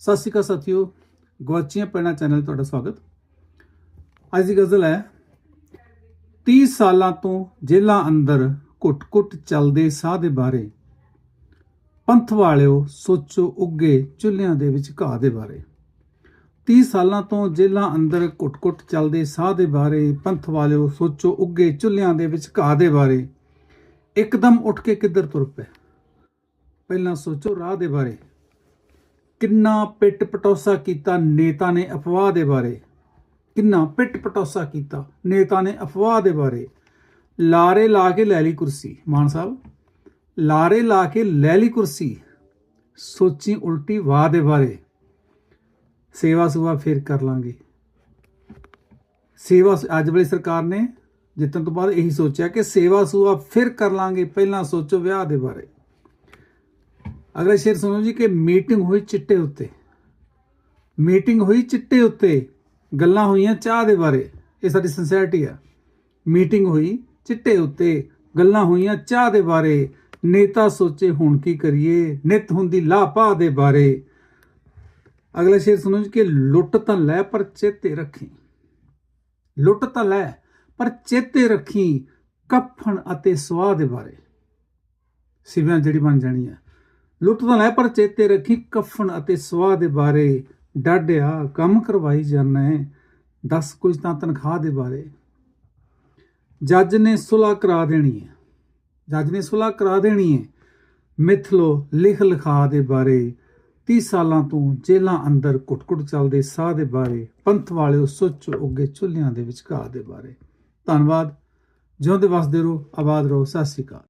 ਸਤਿ ਸ਼੍ਰੀ ਅਕਾਲ ਸਾਥੀਓ ਗਵਾਚੀਆਂ ਪੈਣਾ ਚੈਨਲ ਤੁਹਾਡਾ ਸਵਾਗਤ। ਅੱਜ ਦੀ ਗਜ਼ਲ ਹੈ 30 ਸਾਲਾਂ ਤੋਂ ਜੇਲਾਂ ਅੰਦਰ ਘੁੱਟ-ਘੁੱਟ ਚੱਲਦੇ ਸਾਹ ਦੇ ਬਾਰੇ। ਪੰਥ ਵਾਲਿਓ, ਸੋਚੋ ਉੱਗੇ ਚੁੱਲ੍ਹਿਆਂ ਦੇ ਵਿੱਚ ਘਾਹ ਦੇ ਬਾਰੇ। 30 ਸਾਲਾਂ ਤੋਂ ਜੇਲ੍ਹਾਂ ਅੰਦਰ ਘੁੱਟ-ਘੁੱਟ ਚੱਲਦੇ ਸਾਹ ਦੇ ਬਾਰੇ, ਪੰਥ ਵਾਲਿਓ, ਸੋਚੋ ਉੱਗੇ ਚੁੱਲ੍ਹਿਆਂ ਦੇ ਵਿੱਚ ਘਾਹ ਦੇ ਬਾਰੇ। ਇੱਕਦਮ ਉੱਠ ਕੇ ਕਿੱਧਰ ਤੁਰ ਪਏ? ਪਹਿਲਾਂ ਸੋਚੋ ਰਾਹ ਦੇ ਬਾਰੇ। ਕਿੰਨਾ ਪਿੱਟ ਪਟੋਸਾ ਕੀਤਾ ਨੇਤਾ ਨੇ ਅਫਵਾਹ ਦੇ ਬਾਰੇ? ਕਿੰਨਾ ਪਿੱਟ ਪਟੋਸਾ ਕੀਤਾ ਨੇਤਾ ਨੇ ਅਫਵਾਹ ਦੇ ਬਾਰੇ? ਲਾਰੇ ਲਾ ਕੇ ਲੈ ਲਈ ਕੁਰਸੀ। ਮਾਨ ਸਾਹਿਬ, ਲਾਰੇ ਲਾ ਕੇ ਲੈ ਲਈ ਕੁਰਸੀ। ਸੋਚੀ ਉਲਟੀ ਵਾਹ ਦੇ ਬਾਰੇ। ਸੇਵਾ ਸੁਵਾ ਫਿਰ ਕਰ ਲਾਂਗੇ। ਸੇਵਾ ਅੱਜ ਵਾਲੀ ਸਰਕਾਰ ਨੇ ਜਿੱਤਣ ਤੋਂ ਬਾਅਦ ਇਹੀ ਸੋਚਿਆ ਕਿ ਸੇਵਾ ਸੁਵਾ ਫਿਰ ਕਰ ਲਾਂਗੇ। ਪਹਿਲਾਂ ਸੋਚੋ ਵਿਆਹ ਦੇ ਬਾਰੇ। ਅਗਲਾ ਸ਼ੇਰ ਸੁਣੋ ਜੀ ਕਿ ਮੀਟਿੰਗ ਹੋਈ ਚਿੱਟੇ ਉੱਤੇ। ਮੀਟਿੰਗ ਹੋਈ ਚਿੱਟੇ ਉੱਤੇ। ਗੱਲਾਂ ਹੋਈਆਂ ਚਾਹ ਦੇ ਬਾਰੇ। ਇਹ ਸਾਡੀ ਸਿੰਸੈਰਿਟੀ ਆ। ਮੀਟਿੰਗ ਹੋਈ ਚਿੱਟੇ ਉੱਤੇ। ਗੱਲਾਂ ਹੋਈਆਂ ਚਾਹ ਦੇ ਬਾਰੇ। ਨੇਤਾ ਸੋਚੇ ਹੁਣ ਕੀ ਕਰੀਏ? ਨਿਤ ਹੁੰਦੀ ਲਾਪਾ ਦੇ ਬਾਰੇ। ਅਗਲਾ ਸ਼ੇਰ ਸੁਣੋ ਜੀ ਕਿ ਲੁੱਟ ਤਾਂ ਲੈ ਪਰ ਚੇਤੇ ਰੱਖੀ। ਲੁੱਟ ਤਾਂ ਲੈ ਪਰ ਚੇਤੇ ਰੱਖੀ ਕਫਨ ਅਤੇ ਸਵਾਹ ਦੇ ਬਾਰੇ। ਸਿਵਿਆਂ ਜਿਹੜੀ ਬਣ ਜਾਣੀ ਹੈ ਲੁੱਟ ਤਾਂ ਲੈ, ਪਰ ਚੇਤੇ ਰੱਖੀ ਕਫਨ ਅਤੇ ਸਵਾਹ ਦੇ ਬਾਰੇ। ਡਾਢਿਆ, ਕੰਮ ਕਰਵਾਈ ਜਾਣਾ ਹੈ ਦੱਸ ਕੁਝ ਤਾਂ ਤਨਖਾਹ ਦੇ ਬਾਰੇ। ਜੱਜ ਨੇ ਸੁਲਾ ਕਰਾ ਦੇਣੀ ਹੈ। ਜੱਜ ਨੇ ਸੁਲਾ ਕਰਾ ਦੇਣੀ ਹੈ। ਮਿਥਲੋ ਲਿਖ ਲਿਖਾ ਦੇ ਬਾਰੇ। 30 ਸਾਲਾਂ ਤੋਂ ਜੇਲਾਂ ਅੰਦਰ ਕੁੱਟ-ਕੁੱਟ ਚੱਲਦੇ ਸਾਹ ਦੇ ਬਾਰੇ। ਪੰਥ ਵਾਲਿਓ ਸੁੱਚ ਉੱਗੇ ਚੁੱਲ੍ਹਿਆਂ ਦੇ ਵਿਚਕਾਰ ਦੇ ਬਾਰੇ। ਧੰਨਵਾਦ। ਜਿਉਂਦੇ ਵਸਦੇ ਰਹੋ। ਆਬਾਦ ਰਹੋ। ਸਤਿ ਸ਼੍ਰੀ ਅਕਾਲ।